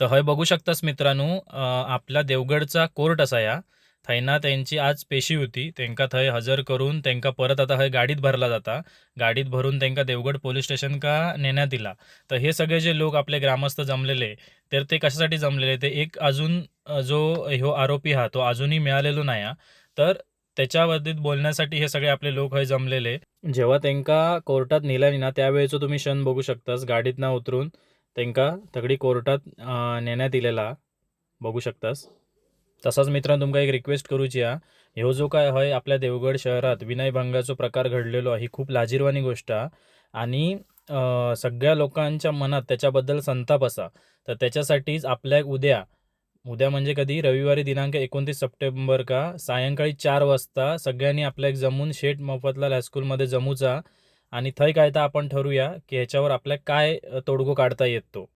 तर हय बघू शकतास मित्रांनो आपला देवगडचा कोर्ट असा या. थंयना त्यांची आज पेशी होती. त्यांका थंय हजर करून त्यांका परत आता हय गाडीत भरला जाता. गाडीत भरून त्यांका देवगड पोलीस स्टेशन का नेण्यात दिला. तर हे सगळे जे लोक आपले ग्रामस्थ जमलेले तर ते कशासाठी जमलेले? ते एक अजून जो ह्यो आरोपी हा तो अजूनही मिळालेलो नाही हा. तर त्याच्याबाबतीत बोलण्यासाठी हे सगळे आपले लोक हय जमलेले. जेव्हा त्यांका कोर्टात नेल्यानी ना त्यावेळेचो तुम्ही क्षण बघू शकतास गाडीत ना उतरून त्यांका तगडी कोर्टात नेण्यात इलेला. बघू शकतास. तसाच मित्रांनो तुमका एक रिक्वेस्ट करूची हा ह्यो जो काय हय आपल्या देवगड शहरात विनयभंगाचो प्रकार घडलेलो ही खूप लाजीरवानी गोष्ट हा आणि सगळ्या लोकांच्या मनात त्याच्याबद्दल संताप असा. तर त्याच्यासाठीच आपल्या उद्या उद्या म्हणजे कधी? रविवारी दिनांक एकोणतीस सप्टेंबर का? सायंकाळी चार वाजता सगळ्यांनी आपल्या जमून शेठ मफतलाल हायस्कूलमध्ये जमूचा. आणि थंय काय तर आपण ठरूया की ह्याच्यावर आपल्या काय तोडगो काढता येतो.